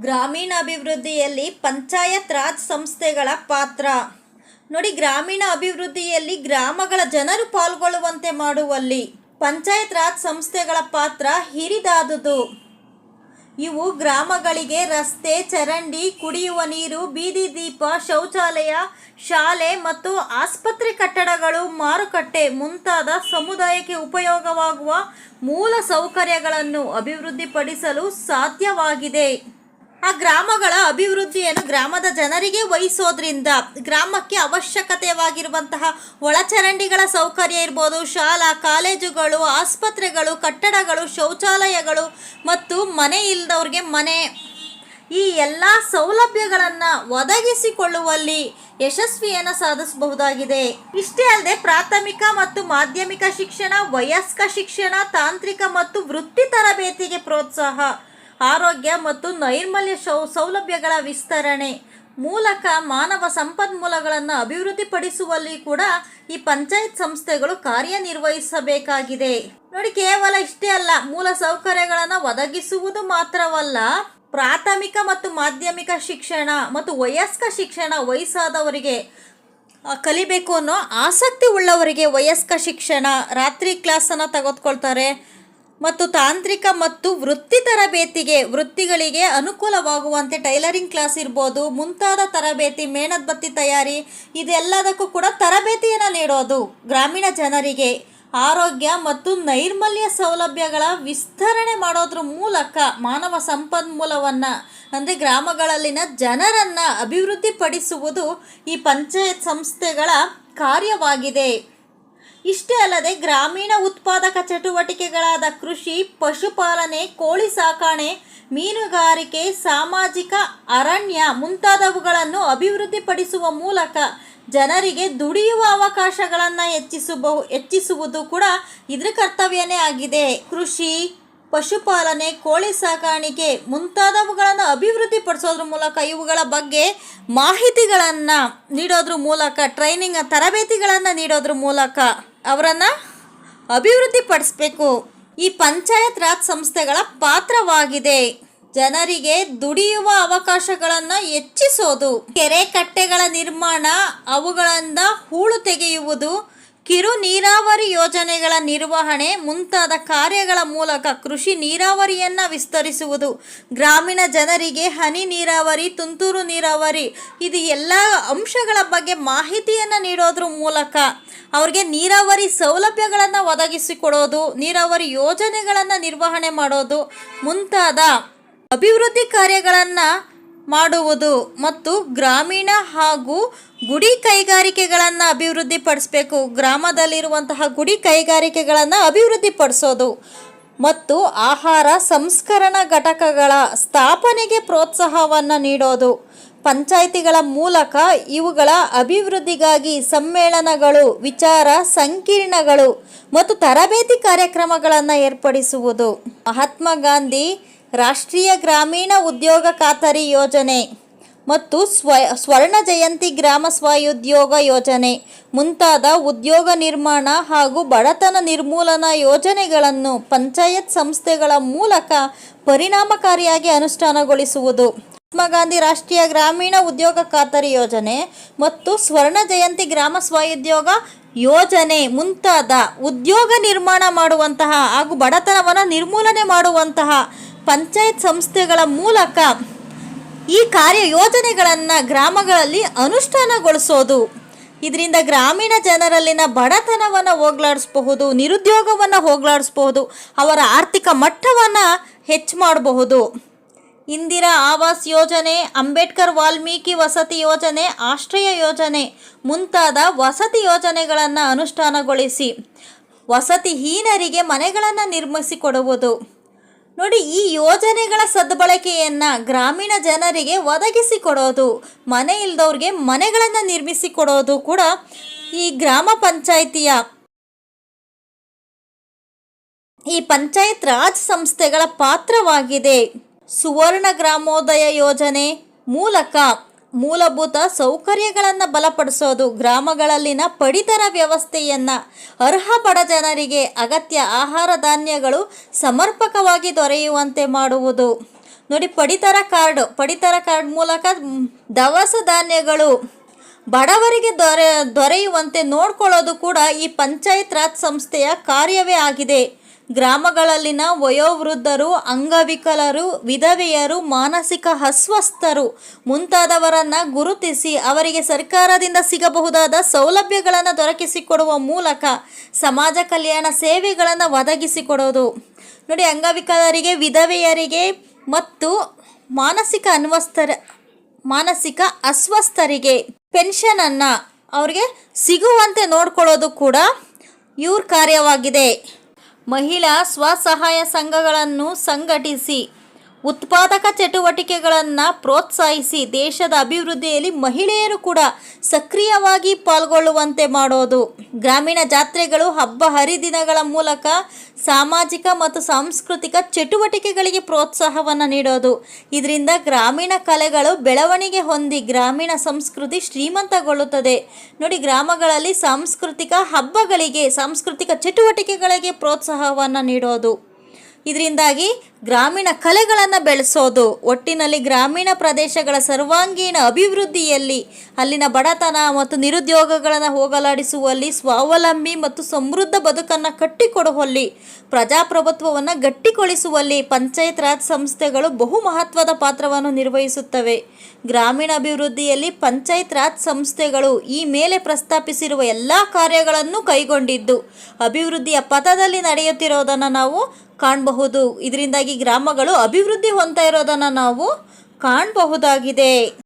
ಗ್ರಾಮೀಣ ಅಭಿವೃದ್ಧಿಯಲ್ಲಿ ಪಂಚಾಯತ್ ರಾಜ್ ಸಂಸ್ಥೆಗಳ ಪಾತ್ರ. ನೋಡಿ ಗ್ರಾಮೀಣ ಅಭಿವೃದ್ಧಿಯಲ್ಲಿ ಗ್ರಾಮಗಳ ಜನರು ಪಾಲ್ಗೊಳ್ಳುವಂತೆ ಮಾಡುವಲ್ಲಿ ಪಂಚಾಯತ್ ರಾಜ್ ಸಂಸ್ಥೆಗಳ ಪಾತ್ರ ಹಿರಿದಾದುದು. ಇವು ಗ್ರಾಮಗಳಿಗೆ ರಸ್ತೆ, ಚರಂಡಿ, ಕುಡಿಯುವ ನೀರು, ಬೀದಿ ದೀಪ, ಶೌಚಾಲಯ, ಶಾಲೆ ಮತ್ತು ಆಸ್ಪತ್ರೆ ಕಟ್ಟಡಗಳು ಮಾರುಕಟ್ಟೆ ಮುಂತಾದ ಸಮುದಾಯಕ್ಕೆ ಉಪಯೋಗವಾಗುವ ಮೂಲ ಸೌಕರ್ಯಗಳನ್ನು ಅಭಿವೃದ್ಧಿಪಡಿಸಲು ಸಾಧ್ಯವಾಗಿದೆ. ಆ ಗ್ರಾಮಗಳ ಅಭಿವೃದ್ಧಿಯನ್ನು ಗ್ರಾಮದ ಜನರಿಗೆ ವಹಿಸೋದ್ರಿಂದ ಗ್ರಾಮಕ್ಕೆ ಅವಶ್ಯಕತೆವಾಗಿರುವಂತಹ ಒಳಚರಂಡಿಗಳ ಸೌಕರ್ಯ ಇರ್ಬೋದು, ಶಾಲಾ, ಕಾಲೇಜುಗಳು, ಆಸ್ಪತ್ರೆಗಳು, ಕಟ್ಟಡಗಳು, ಶೌಚಾಲಯಗಳು ಮತ್ತು ಮನೆ ಇಲ್ಲದವ್ರಿಗೆ ಮನೆ. ಈ ಎಲ್ಲ ಸೌಲಭ್ಯಗಳನ್ನು ಒದಗಿಸಿಕೊಳ್ಳುವಲ್ಲಿ ಯಶಸ್ವಿಯನ್ನು ಸಾಧಿಸಬಹುದಾಗಿದೆ. ಇಷ್ಟೇ ಅಲ್ಲದೆ ಪ್ರಾಥಮಿಕ ಮತ್ತು ಮಾಧ್ಯಮಿಕ ಶಿಕ್ಷಣ, ವಯಸ್ಕ ಶಿಕ್ಷಣ, ತಾಂತ್ರಿಕ ಮತ್ತು ವೃತ್ತಿ ತರಬೇತಿಗೆ ಪ್ರೋತ್ಸಾಹ. ಆರೋಗ್ಯ ಮತ್ತು ನೈರ್ಮಲ್ಯ ಸೌಲಭ್ಯಗಳ ವಿಸ್ತರಣೆ ಮೂಲಕ ಮಾನವ ಸಂಪನ್ಮೂಲಗಳನ್ನು ಅಭಿವೃದ್ಧಿಪಡಿಸುವಲ್ಲಿ ಕೂಡ ಈ ಪಂಚಾಯತ್ ಸಂಸ್ಥೆಗಳು ಕಾರ್ಯನಿರ್ವಹಿಸಬೇಕಾಗಿದೆ. ನೋಡಿ, ಕೇವಲ ಇಷ್ಟೇ ಅಲ್ಲ, ಮೂಲ ಸೌಕರ್ಯಗಳನ್ನು ಒದಗಿಸುವುದು ಮಾತ್ರವಲ್ಲ, ಪ್ರಾಥಮಿಕ ಮತ್ತು ಮಾಧ್ಯಮಿಕ ಶಿಕ್ಷಣ ಮತ್ತು ವಯಸ್ಕ ಶಿಕ್ಷಣ ವಯಸ್ಸಾದವರಿಗೆ ಕಲಿಬೇಕು ಅನ್ನೋ ಆಸಕ್ತಿ ಉಳ್ಳವರಿಗೆ ವಯಸ್ಕ ಶಿಕ್ಷಣ, ರಾತ್ರಿ ಕ್ಲಾಸನ್ನು ತೆಗೆದುಕೊಳ್ತಾರೆ ಮತ್ತು ತಾಂತ್ರಿಕ ಮತ್ತು ವೃತ್ತಿ ತರಬೇತಿಗೆ, ವೃತ್ತಿಗಳಿಗೆ ಅನುಕೂಲವಾಗುವಂತೆ ಟೈಲರಿಂಗ್ ಕ್ಲಾಸ್ ಇರ್ಬೋದು, ಮುಂತಾದ ತರಬೇತಿ, ಮೇಣದ್ಬತ್ತಿ ತಯಾರಿ, ಇದೆಲ್ಲದಕ್ಕೂ ಕೂಡ ತರಬೇತಿಯನ್ನು ನೀಡೋದು ಗ್ರಾಮೀಣ ಜನರಿಗೆ. ಆರೋಗ್ಯ ಮತ್ತು ನೈರ್ಮಲ್ಯ ಸೌಲಭ್ಯಗಳ ವಿಸ್ತರಣೆ ಮಾಡೋದ್ರ ಮೂಲಕ ಮಾನವ ಸಂಪನ್ಮೂಲವನ್ನು, ಅಂದರೆ ಗ್ರಾಮಗಳಲ್ಲಿನ ಜನರನ್ನು ಅಭಿವೃದ್ಧಿಪಡಿಸುವುದು ಈ ಪಂಚಾಯತ್ ಸಂಸ್ಥೆಗಳ ಕಾರ್ಯವಾಗಿದೆ. ಇಷ್ಟೇ ಅಲ್ಲದೆ ಗ್ರಾಮೀಣ ಉತ್ಪಾದಕ ಚಟುವಟಿಕೆಗಳಾದ ಕೃಷಿ, ಪಶುಪಾಲನೆ, ಕೋಳಿ ಸಾಕಾಣೆ, ಮೀನುಗಾರಿಕೆ, ಸಾಮಾಜಿಕ ಅರಣ್ಯ ಮುಂತಾದವುಗಳನ್ನು ಅಭಿವೃದ್ಧಿಪಡಿಸುವ ಮೂಲಕ ಜನರಿಗೆ ದುಡಿಯುವ ಅವಕಾಶಗಳನ್ನು ಹೆಚ್ಚಿಸಬಹು ಹೆಚ್ಚಿಸುವುದು ಕೂಡ ಇದರ ಕರ್ತವ್ಯನೇ ಆಗಿದೆ. ಕೃಷಿ ಪಶುಪಾಲನೆ, ಕೋಳಿ ಸಾಕಾಣಿಕೆ ಮುಂತಾದವುಗಳನ್ನು ಅಭಿವೃದ್ಧಿಪಡಿಸೋದ್ರ ಮೂಲಕ ಇವುಗಳ ಬಗ್ಗೆ ಮಾಹಿತಿಗಳನ್ನು ನೀಡೋದ್ರ ಮೂಲಕ ಟ್ರೈನಿಂಗ್ ತರಬೇತಿಗಳನ್ನು ನೀಡೋದ್ರ ಮೂಲಕ ಅವರನ್ನು ಅಭಿವೃದ್ಧಿಪಡಿಸಬೇಕು. ಈ ಪಂಚಾಯತ್ ರಾಜ್ ಸಂಸ್ಥೆಗಳ ಪಾತ್ರವಾಗಿದೆ. ಜನರಿಗೆ ದುಡಿಯುವ ಅವಕಾಶಗಳನ್ನು ಹೆಚ್ಚಿಸೋದು, ಕೆರೆ ಕಟ್ಟೆಗಳ ನಿರ್ಮಾಣ ಅವುಗಳಿಂದ ಹೂಳು ತೆಗೆಯುವುದು ಕಿರು ನೀರಾವರಿ ಯೋಜನೆಗಳ ನಿರ್ವಹಣೆ ಮುಂತಾದ ಕಾರ್ಯಗಳ ಮೂಲಕ ಕೃಷಿ ನೀರಾವರಿಯನ್ನು ವಿಸ್ತರಿಸುವುದು. ಗ್ರಾಮೀಣ ಜನರಿಗೆ ಹನಿ ನೀರಾವರಿ, ತುಂತುರು ನೀರಾವರಿ ಇದು ಎಲ್ಲ ಅಂಶಗಳ ಬಗ್ಗೆ ಮಾಹಿತಿಯನ್ನು ನೀಡೋದ್ರ ಮೂಲಕ ಅವ್ರಿಗೆ ನೀರಾವರಿ ಸೌಲಭ್ಯಗಳನ್ನು ಒದಗಿಸಿಕೊಡೋದು, ನೀರಾವರಿ ಯೋಜನೆಗಳನ್ನು ನಿರ್ವಹಣೆ ಮಾಡೋದು ಮುಂತಾದ ಅಭಿವೃದ್ಧಿ ಕಾರ್ಯಗಳನ್ನು ಮಾಡುವುದು ಮತ್ತು ಗ್ರಾಮೀಣ ಹಾಗೂ ಗುಡಿ ಕೈಗಾರಿಕೆಗಳನ್ನು ಅಭಿವೃದ್ಧಿಪಡಿಸಬೇಕು. ಗ್ರಾಮದಲ್ಲಿರುವಂತಹ ಗುಡಿ ಕೈಗಾರಿಕೆಗಳನ್ನು ಅಭಿವೃದ್ಧಿಪಡಿಸೋದು ಮತ್ತು ಆಹಾರ ಸಂಸ್ಕರಣಾ ಘಟಕಗಳ ಸ್ಥಾಪನೆಗೆ ಪ್ರೋತ್ಸಾಹವನ್ನು ನೀಡೋದು. ಪಂಚಾಯಿತಿಗಳ ಮೂಲಕ ಇವುಗಳ ಅಭಿವೃದ್ಧಿಗಾಗಿ ಸಮ್ಮೇಳನಗಳು, ವಿಚಾರ ಸಂಕಿರಣಗಳು ಮತ್ತು ತರಬೇತಿ ಕಾರ್ಯಕ್ರಮಗಳನ್ನು ಏರ್ಪಡಿಸುವುದು. ಮಹಾತ್ಮ ಗಾಂಧಿ ರಾಷ್ಟ್ರೀಯ ಗ್ರಾಮೀಣ ಉದ್ಯೋಗ ಖಾತರಿ ಯೋಜನೆ ಮತ್ತು ಸ್ವ, ಸ್ವರ್ಣ ಜಯಂತಿ ಗ್ರಾಮ ಸ್ವಉದ್ಯೋಗ ಯೋಜನೆ ಮುಂತಾದ ಉದ್ಯೋಗ ನಿರ್ಮಾಣ ಹಾಗೂ ಬಡತನ ನಿರ್ಮೂಲನಾ ಯೋಜನೆಗಳನ್ನು ಪಂಚಾಯತ್ ಸಂಸ್ಥೆಗಳ ಮೂಲಕ ಪರಿಣಾಮಕಾರಿಯಾಗಿ ಅನುಷ್ಠಾನಗೊಳಿಸುವುದು. ಮಹಾತ್ಮ ಗಾಂಧಿ ರಾಷ್ಟ್ರೀಯ ಗ್ರಾಮೀಣ ಉದ್ಯೋಗ ಖಾತರಿ ಯೋಜನೆ ಮತ್ತು ಸ್ವರ್ಣ ಜಯಂತಿ ಗ್ರಾಮ ಸ್ವಉದ್ಯೋಗ ಯೋಜನೆ ಮುಂತಾದ ಉದ್ಯೋಗ ನಿರ್ಮಾಣ ಮಾಡುವಂತಹ ಹಾಗೂ ಬಡತನವನ್ನು ನಿರ್ಮೂಲನೆ ಮಾಡುವಂತಹ ಪಂಚಾಯತ್ ಸಂಸ್ಥೆಗಳ ಮೂಲಕ ಈ ಕಾರ್ಯ ಯೋಜನೆಗಳನ್ನು ಗ್ರಾಮಗಳಲ್ಲಿ ಅನುಷ್ಠಾನಗೊಳಿಸೋದು. ಇದರಿಂದ ಗ್ರಾಮೀಣ ಜನರಲ್ಲಿನ ಬಡತನವನ್ನು ಹೋಗ್ಲಾಡಿಸಬಹುದು, ನಿರುದ್ಯೋಗವನ್ನು ಹೋಗ್ಲಾಡಿಸಬಹುದು, ಅವರ ಆರ್ಥಿಕ ಮಟ್ಟವನ್ನು ಹೆಚ್ಚು ಮಾಡಬಹುದು. ಇಂದಿರಾ ಆವಾಸ್ ಯೋಜನೆ, ಅಂಬೇಡ್ಕರ್ ವಾಲ್ಮೀಕಿ ವಸತಿ ಯೋಜನೆ, ಆಶ್ರಯ ಯೋಜನೆ ಮುಂತಾದ ವಸತಿ ಯೋಜನೆಗಳನ್ನು ಅನುಷ್ಠಾನಗೊಳಿಸಿ ವಸತಿಹೀನರಿಗೆ ಮನೆಗಳನ್ನು ನಿರ್ಮಿಸಿಕೊಡುವುದು ನೋಡಿ, ಈ ಯೋಜನೆಗಳ ಸದ್ಬಳಕೆಯನ್ನು ಗ್ರಾಮೀಣ ಜನರಿಗೆ ಒದಗಿಸಿಕೊಡೋದು, ಮನೆ ಇಲ್ದವ್ರಿಗೆ ಮನೆಗಳನ್ನು ನಿರ್ಮಿಸಿಕೊಡೋದು ಕೂಡ ಈ ಗ್ರಾಮ ಪಂಚಾಯಿತಿಯ ಈ ಪಂಚಾಯತ್ ರಾಜ್ ಸಂಸ್ಥೆಗಳ ಪಾತ್ರವಾಗಿದೆ. ಸುವರ್ಣ ಗ್ರಾಮೋದಯ ಯೋಜನೆ ಮೂಲಕ ಮೂಲಭೂತ ಸೌಕರ್ಯಗಳನ್ನು ಬಲಪಡಿಸೋದು ಗ್ರಾಮಗಳಲ್ಲಿನ ಪಡಿತರ ವ್ಯವಸ್ಥೆಯನ್ನು ಅರ್ಹ ಬಡ ಜನರಿಗೆ ಅಗತ್ಯ ಆಹಾರ ಧಾನ್ಯಗಳು ಸಮರ್ಪಕವಾಗಿ ದೊರೆಯುವಂತೆ ಮಾಡುವುದು. ನೋಡಿ, ಪಡಿತರ ಕಾರ್ಡ್ ಪಡಿತರ ಕಾರ್ಡ್ ಮೂಲಕ ದವಸ ಧಾನ್ಯಗಳು ಬಡವರಿಗೆ ದೊರೆ, ದೊರೆಯುವಂತೆ ನೋಡ್ಕೊಳ್ಳೋದು ಕೂಡ ಈ ಪಂಚಾಯತ್ ರಾಜ್ ಸಂಸ್ಥೆಯ ಕಾರ್ಯವೇ ಆಗಿದೆ. ಗ್ರಾಮಗಳಲ್ಲಿನ ವಯೋವೃದ್ಧರು, ಅಂಗವಿಕಲರು, ವಿಧವೆಯರು, ಮಾನಸಿಕ ಅಸ್ವಸ್ಥರು ಮುಂತಾದವರನ್ನು ಗುರುತಿಸಿ ಅವರಿಗೆ ಸರ್ಕಾರದಿಂದ ಸಿಗಬಹುದಾದ ಸೌಲಭ್ಯಗಳನ್ನು ದೊರಕಿಸಿಕೊಡುವ ಮೂಲಕ ಸಮಾಜ ಕಲ್ಯಾಣ ಸೇವೆಗಳನ್ನು ಒದಗಿಸಿಕೊಡೋದು. ನೋಡಿ, ಅಂಗವಿಕಲರಿಗೆ, ವಿಧವೆಯರಿಗೆ ಮತ್ತು ಮಾನಸಿಕ ಅನ್ವಸ್ತರ ಮಾನಸಿಕ ಅಸ್ವಸ್ಥರಿಗೆ ಪೆನ್ಷನನ್ನು ಅವ್ರಿಗೆ ಸಿಗುವಂತೆ ನೋಡ್ಕೊಳ್ಳೋದು ಕೂಡ ಇವ್ರ ಕಾರ್ಯವಾಗಿದೆ. ಮಹಿಳಾ ಸ್ವಸಹಾಯ ಸಂಘಗಳನ್ನು ಸಂಘಟಿಸಿ ಉತ್ಪಾದಕ ಚಟುವಟಿಕೆಗಳನ್ನು ಪ್ರೋತ್ಸಾಹಿಸಿ ದೇಶದ ಅಭಿವೃದ್ಧಿಯಲ್ಲಿ ಮಹಿಳೆಯರು ಕೂಡ ಸಕ್ರಿಯವಾಗಿ ಪಾಲ್ಗೊಳ್ಳುವಂತೆ ಮಾಡೋದು. ಗ್ರಾಮೀಣ ಜಾತ್ರೆಗಳು ಹಬ್ಬ ಹರಿದಿನಗಳ ಮೂಲಕ ಸಾಮಾಜಿಕ ಮತ್ತು ಸಾಂಸ್ಕೃತಿಕ ಚಟುವಟಿಕೆಗಳಿಗೆ ಪ್ರೋತ್ಸಾಹವನ್ನು ನೀಡೋದು. ಇದರಿಂದ ಗ್ರಾಮೀಣ ಕಲೆಗಳು ಬೆಳವಣಿಗೆ ಹೊಂದಿ ಗ್ರಾಮೀಣ ಸಂಸ್ಕೃತಿ ಶ್ರೀಮಂತಗೊಳ್ಳುತ್ತದೆ. ನೋಡಿ, ಗ್ರಾಮಗಳಲ್ಲಿ ಸಾಂಸ್ಕೃತಿಕ ಹಬ್ಬಗಳಿಗೆ, ಸಾಂಸ್ಕೃತಿಕ ಚಟುವಟಿಕೆಗಳಿಗೆ ಪ್ರೋತ್ಸಾಹವನ್ನು ನೀಡೋದು. ಇದರಿಂದಾಗಿ ಗ್ರಾಮೀಣ ಕಲೆಗಳನ್ನು ಬೆಳೆಸೋದು. ಒಟ್ಟಿನಲ್ಲಿ ಗ್ರಾಮೀಣ ಪ್ರದೇಶಗಳ ಸರ್ವಾಂಗೀಣ ಅಭಿವೃದ್ಧಿಯಲ್ಲಿ ಅಲ್ಲಿನ ಬಡತನ ಮತ್ತು ನಿರುದ್ಯೋಗಗಳನ್ನು ಹೋಗಲಾಡಿಸುವಲ್ಲಿ ಸ್ವಾವಲಂಬಿ ಮತ್ತು ಸಮೃದ್ಧ ಬದುಕನ್ನು ಕಟ್ಟಿಕೊಡುವಲ್ಲಿ, ಪ್ರಜಾಪ್ರಭುತ್ವವನ್ನು ಗಟ್ಟಿಗೊಳಿಸುವಲ್ಲಿ ಪಂಚಾಯತ್ ರಾಜ್ ಸಂಸ್ಥೆಗಳು ಬಹು ಮಹತ್ವದ ಪಾತ್ರವನ್ನು ನಿರ್ವಹಿಸುತ್ತವೆ. ಗ್ರಾಮೀಣ ಅಭಿವೃದ್ಧಿಯಲ್ಲಿ ಪಂಚಾಯತ್ ರಾಜ್ ಸಂಸ್ಥೆಗಳು ಈ ಮೇಲೆ ಪ್ರಸ್ತಾಪಿಸಿರುವ ಎಲ್ಲ ಕಾರ್ಯಗಳನ್ನು ಕೈಗೊಂಡಿದ್ದು. ಅಭಿವೃದ್ಧಿಯ ಪಥದಲ್ಲಿ ನಡೆಯುತ್ತಿರುವುದನ್ನು ನಾವು ಕಾಣಬಹುದು. ಇದರಿಂದಾಗಿ ಗ್ರಾಮಗಳು ಅಭಿವೃದ್ಧಿ ಹೊಂದ್ತಾ ಇರೋದನ್ನು ನಾವು ಕಾಣಬಹುದಾಗಿದೆ.